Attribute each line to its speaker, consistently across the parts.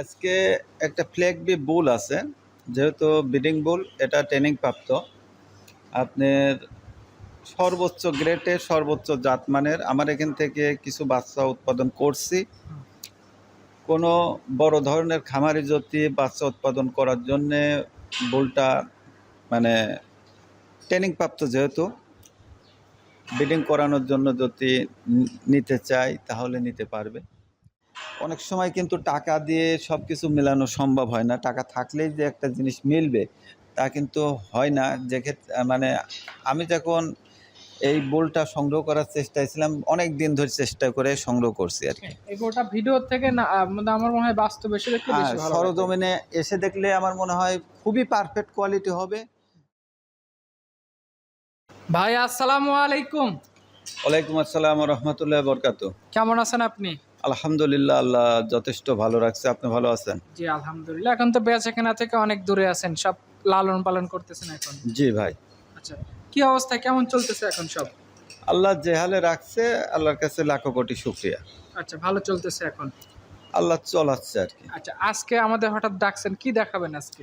Speaker 1: আজকে একটা flag B বুল আছে, যেহেতু বিডিং বুল এটা ট্রেনিং প্রাপ্ত আপনার সর্বোচ্চ গ্রেডের সর্বোচ্চ জাতমানের, আমার এখান থেকে কিছু বাচ্চা উৎপাদন করছি। কোনো বড় ধরনের খামারি যদি বাচ্চা উৎপাদন করার জন্যে বুলটা মানে ট্রেনিং প্রাপ্ত যেহেতু বিডিং করানোর জন্য যদি নিতে চাই তাহলে নিতে পারবে। অনেক সময় কিন্তু টাকা দিয়ে সব কিছু মেলানো সম্ভব হয় না। টাকা থাকলেই যে একটা জিনিস মিলবে তা কিন্তু হয় না। যে মানে আমি যখন এই বোলটা সংগ্রহ করার চেষ্টায় ছিলাম অনেক দিন ধরে চেষ্টা করে সংগ্রহ করছি আর কি।
Speaker 2: গোটা ভিডিও থেকে না মানে আমার মনে হয় বাস্তব এসে দেখলে
Speaker 1: হ্যাঁ। সরজমিনে এসে দেখলে আমার মনে হয় খুবই পারফেক্ট কোয়ালিটি হবে।
Speaker 2: ভাই আসসালামু আলাইকুম।
Speaker 1: ওয়ালাইকুম আসসালাম রহমতুল্লাহ বরকাত
Speaker 2: কেমন আছেন আপনি?
Speaker 1: আলহামদুলিল্লাহ আল্লাহ যথেষ্ট ভালো রাখছে। আপনি ভালো আছেন?
Speaker 2: জি আলহামদুলিল্লাহ। এখন তো বেচাকেনা থেকে অনেক দূরে আছেন সব লালন পালন করতেছেন এখন।
Speaker 1: জি ভাই।
Speaker 2: আচ্ছা কি অবস্থা? কেমন চলতেছে এখন সব?
Speaker 1: আল্লাহ যে হালে রাখছে আল্লাহর কাছে লাখো কোটি শুক্রিয়া।
Speaker 2: আচ্ছা ভালো চলতেছে এখন?
Speaker 1: আল্লাহ চলাচ্ছে আর কি।
Speaker 2: আচ্ছা আজকে আমাদের হঠাৎ ডাকছেন কি দেখাবেন আজকে?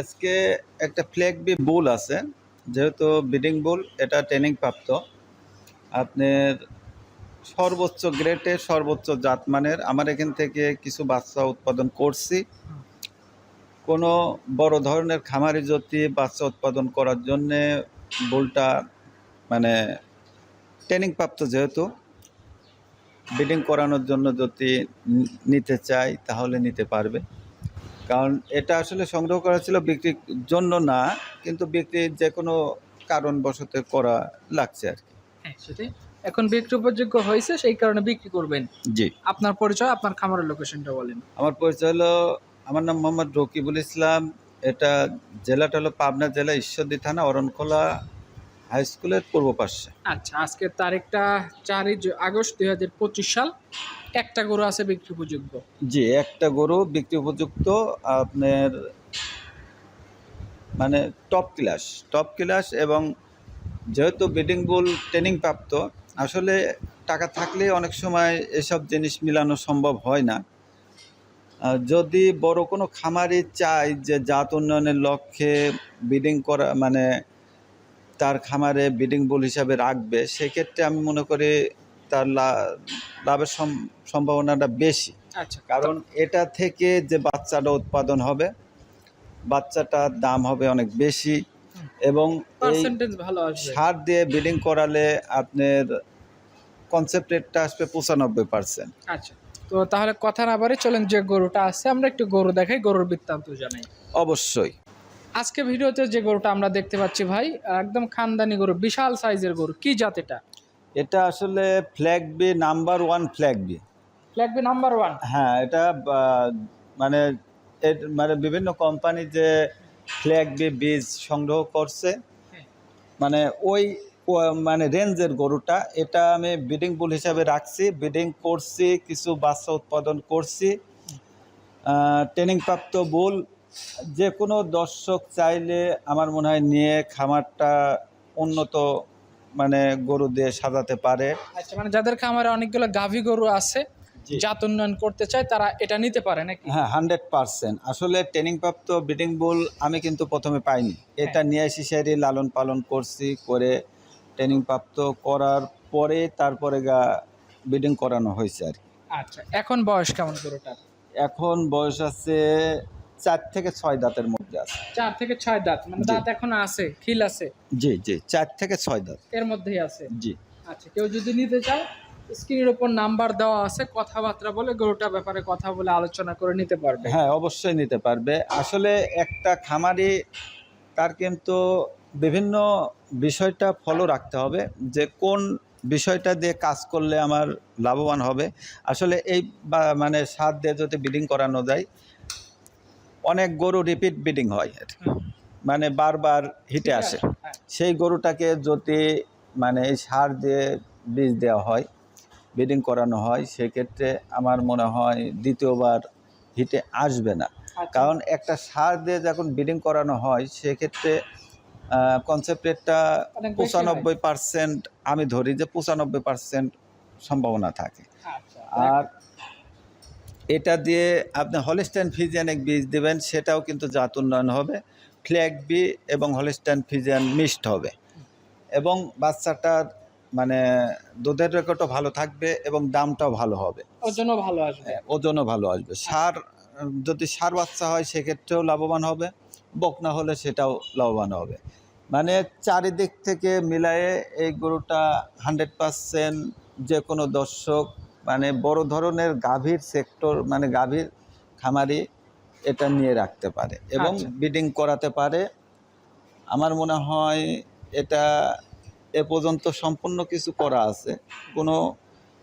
Speaker 1: আজকে একটা ফ্ল্যাগ বি বুল আছে যেহেতু বিডিং বুল এটা ট্রেনিং প্রাপ্ত। আপনার সর্বোচ্চ গ্রেডের সর্বোচ্চ জাতমানের। আমার এখান থেকে কিছু বাচ্চা উৎপাদন করছি। কোনো বড় ধরনের খামারি যদি বাচ্চা উৎপাদন করার জন্যে বুলটা মানে ট্রেনিং প্রাপ্ত যেহেতু বিডিং করানোর জন্য যদি নিতে চাই তাহলে নিতে পারবে। কারণ এটা আসলে সংগ্রহ করা ছিল বিক্রির জন্য না, কিন্তু বিক্রির যে কোনো কারণবশত করা লাগছে আর কি।
Speaker 2: এখন বিক্রি উপযোগ্য হয়েছে সেই কারণে বিক্রি করবেন।
Speaker 1: জি।
Speaker 2: আপনার পরিচয় আপনার খামারের লোকেশনটা বলেন।
Speaker 1: আমার পরিচয় হলো আমার নাম মোহাম্মদ রকিবুল ইসলাম। এটা জেলাটা হলো পাবনা জেলা ঈশ্বরদী থানা অরণখোলা হাই স্কুলের পূর্ব পাশে।
Speaker 2: আচ্ছা আজকের তারিখটা চারই আগস্ট দুই হাজার পঁচিশ সাল। একটা গরু আছে বিক্রি উপযোগ্য।
Speaker 1: জি একটা গরু বিক্রি উপযুক্ত আপনার মানে টপ ক্লাস টপ ক্লাস এবং যেহেতু বিডিং বুল ট্রেনিং প্রাপ্ত আসলে টাকা থাকলে অনেক সময় এসব জিনিস মিলানো সম্ভব হয় না। যদি বড় কোনো খামারি চায় যে জাত উন্নয়নের লক্ষ্যে বিডিং করা মানে তার খামারে বিডিং বুল হিসাবে রাখবে সেক্ষেত্রে আমি মনে করি তার লাভের সম্ভাবনাটা বেশি।
Speaker 2: আচ্ছা।
Speaker 1: কারণ এটা থেকে যে বাচ্চাটা উৎপাদন হবে বাচ্চাটার দাম হবে অনেক বেশি। এবং
Speaker 2: পার্সেন্টেজ ভালো
Speaker 1: সার দিয়ে বিডিং করালে আপনার কনসেপ্ট রেটটা আসবে পঁচানব্বই পার্সেন্ট
Speaker 2: আচ্ছা তো তাহলে কথা না বাড়ি চলেন যে গরুটা আছে আমরা একটু গরু দেখাই গরুর বৃত্তান্ত জানাই।
Speaker 1: অবশ্যই।
Speaker 2: আজকে ভিডিওতে যে গরুটা আমরা দেখতে পাচ্ছি ভাই একদম খানদানি গরু বিশাল সাইজের গরু কি জাত এটা?
Speaker 1: এটা আসলে flag B number one flag B
Speaker 2: flag B number one
Speaker 1: হ্যাঁ এটা মানে মানে বিভিন্ন কোম্পানি যে ফ্ল্যাগ বি বীজ সংগ্রহ করছে। মানে ওই মানে রেঞ্জের গরুটা, এটা আমি ব্রিডিং বুল হিসাবে রাখছি, ব্রিডিং করছি, কিছু বাচ্চা উৎপাদন করছি ট্রেনিং প্রাপ্ত বুল যে কোনো দর্শক চাইলে আমার মনে হয় নিয়ে খামারটা উন্নত মানে গরু দিয়ে সাজাতে পারে
Speaker 2: আচ্ছা মানে যাদের খামারে অনেকগুলো গাভী গরু আছে। জাত উন্নয়ন করতে চায় তারা এটা নিতে পারে নাকি?
Speaker 1: হ্যাঁ হান্ড্রেড পার্সেন্ট। আসলে ট্রেনিং প্রাপ্ত ব্রিডিং বুল আমি কিন্তু প্রথমে পাইনি। এটা নিয়ে এসে সেরি লালন পালন করছি করে ট্রেনিং প্রাপ্ত করার পরে তারপরে গা ব্রিডিং করানো হয়েছে আর
Speaker 2: আচ্ছা এখন বয়স কেমন গরুটার?
Speaker 1: এখন বয়স আছে চার থেকে ছয় দাঁতের মধ্যে আছে।
Speaker 2: চার থেকে ছয় দাঁত মানে দাঁত এখন আছে খিল আছে?
Speaker 1: জি জি চার থেকে ছয় দাঁত।
Speaker 2: এর মধ্যেই আছে?
Speaker 1: জি।
Speaker 2: আচ্ছা কেউ যদি নিতে চায়? স্ক্রিনের উপর নাম্বার দেওয়া আছে কথাবার্তা বলে গরুটার ব্যাপারে কথা বলে আলোচনা করে নিতে পারবে
Speaker 1: হ্যাঁ অবশ্যই নিতে পারবে আসলে একটা খামারি তার কিন্তু বিভিন্ন বিষয়টা ফলো রাখতে হবে যে কোন বিষয়টা দিয়ে কাজ করলে আমার লাভবান হবে আসলে এই বা- মানে সার দিয়ে যদি বিডিং করানো যায় অনেক গরু রিপিট বিডিং হয়। মানে বারবার হিটে আসে
Speaker 2: হ্যাঁ।
Speaker 1: সেই গরুটাকে যদি মানে এই সার দিয়ে বীজ দেওয়া হয় ব্রিডিং করানো হয় সেক্ষেত্রে আমার মনে হয় দ্বিতীয়বার হিটে আসবে না
Speaker 2: আচ্ছা।
Speaker 1: কারণ একটা সার দিয়ে যখন ব্রিডিং করানো হয় সেক্ষেত্রে কনসেপ্ট রেটটা। পঁচানব্বই পার্সেন্ট আমি ধরি যে পঁচানব্বই পার্সেন্ট সম্ভাবনা থাকে
Speaker 2: আচ্ছা
Speaker 1: আর এটা দিয়ে আপনি হলিস্টাইন ফিজিয়ান এক বীজ দেবেন সেটাও কিন্তু জাত উন্নয়ন হবে ফ্ল্যাগ বি এবং হলিস্টাইন ফিজিয়ান মিক্সড হবে এবং বাচ্চাটার মানে দুধের রেকর্ডও ভালো থাকবে এবং দামটাও ভালো হবে।
Speaker 2: ওর জন্য ভালো আসবে।
Speaker 1: হ্যাঁ, ওজনও ভালো আসবে। সার যদি সার বাচ্চা হয় সেক্ষেত্রেও লাভবান হবে বকনা হলে সেটাও লাভবান হবে। মানে চারিদিক থেকে মিলায়ে এই গরুটা হান্ড্রেড পারসেন্ট যে কোনো দর্শক মানে বড় ধরনের গাভীর সেক্টর মানে গাভীর খামারি এটা নিয়ে রাখতে পারে এবং
Speaker 2: আচ্ছা।
Speaker 1: ব্রিডিং করাতে পারে। আমার মনে হয় এটা এ পর্যন্ত সম্পূর্ণ কিছু করা আছে। কোনো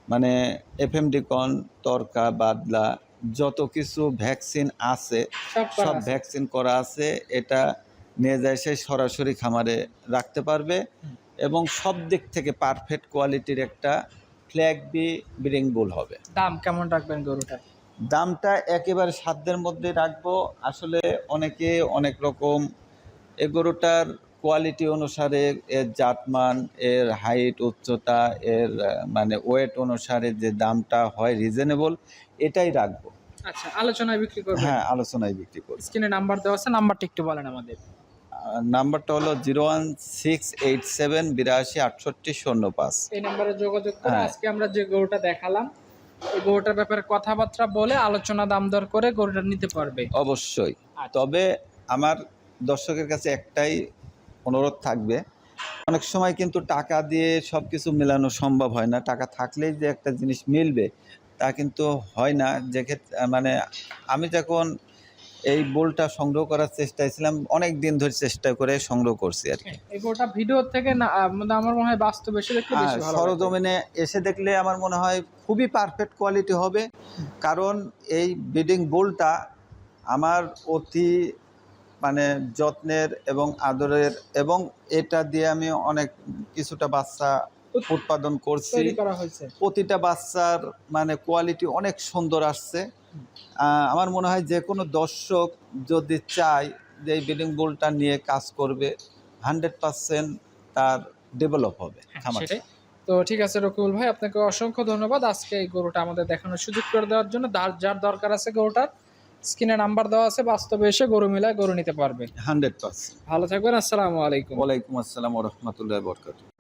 Speaker 1: মানে এফএমডি ডিকন তরকা বাদলা যত কিছু ভ্যাকসিন আছে
Speaker 2: সব।
Speaker 1: ভ্যাকসিন করা আছে এটা নিয়ে যায় সে সরাসরি খামারে রাখতে পারবে এবং সব দিক থেকে পারফেক্ট কোয়ালিটির একটা ফ্ল্যাগ বি ব্রিডিং বুল হবে।
Speaker 2: দাম কেমন রাখবেন গরুটা?
Speaker 1: দামটা একেবারে সাধ্যের মধ্যে রাখব। আসলে অনেকে অনেক রকম এ গরুটার কোয়ালিটি অনুসারে এর জাতমান এর হাইট উচ্চতা এর মানে ওয়েট অনুসারে যে দামটা হয় রিজনেবল এটাই রাখব।
Speaker 2: আচ্ছা আলোচনায় বিক্রি করবেন?
Speaker 1: হ্যাঁ আলোচনায় বিক্রি করব।
Speaker 2: স্ক্রিনে নাম্বার দেওয়া আছে নাম্বারটা একটু বলেন আমাদের।
Speaker 1: নাম্বারটা হলো zero one six eight seven বিরাশি আটষট্টি শূন্য পাঁচ
Speaker 2: এই নাম্বারে যোগাযোগ করে
Speaker 1: হ্যাঁ।
Speaker 2: আজকে আমরা যে গরুটা দেখালাম এই গরুটার ব্যাপারে কথাবার্তা বলে আলোচনা দাম দর করে গরুটা নিতে পারবে।
Speaker 1: অবশ্যই।
Speaker 2: আচ্ছা।
Speaker 1: তবে আমার দর্শকের কাছে একটাই অনুরোধ থাকবে। অনেক সময় কিন্তু টাকা দিয়ে সব কিছু মেলানো সম্ভব হয় না। টাকা থাকলেই যে একটা জিনিস মিলবে তা কিন্তু হয় না। যে মানে আমি যখন এই বোলটা সংগ্রহ করার চেষ্টায় ছিলাম অনেক দিন ধরে চেষ্টা করে সংগ্রহ করছি আর কি।
Speaker 2: এই গরুটা ভিডিও থেকে না মানে আমার মনে হয় বাস্তব এসে দেখলে
Speaker 1: হ্যাঁ
Speaker 2: বেশি ভালো।
Speaker 1: সরজমিনে এসে দেখলে আমার মনে হয় খুবই পারফেক্ট কোয়ালিটি হবে। কারণ এই ব্রিডিং বোলটা আমার অতি মানে যত্নের এবং আদরের এবং এটা দিয়ে আমি অনেক কিছুটা বাচ্চা উৎপাদন করছি। প্রতিটা বাচ্চার মানে কোয়ালিটি অনেক সুন্দর আসছে। আমার মনে হয় যে কোনো দর্শক যদি চায় যে এই ব্রিডিং বোলটা নিয়ে কাজ করবে হান্ড্রেড পারসেন্ট তার ডেভেলপ হবে
Speaker 2: হ্যাঁ, সেটাই। তো ঠিক আছে রকুল ভাই আপনাকে অসংখ্য ধন্যবাদ। আজকে এই গরুটা আমাদের দেখানোর সুযোগ করে দেওয়ার জন্য। যার দরকার আছে গরুটার স্ক্রিনে নাম্বার দেওয়া আছে বাস্তবে এসে গরু মিলায় গরু নিতে পারবে।
Speaker 1: Hundred percent.
Speaker 2: ভালো থাকবেন আসসালামু আলাইকুম।
Speaker 1: ওয়ালাইকুম আসসালাম রহমতুল্লাহ বরকাত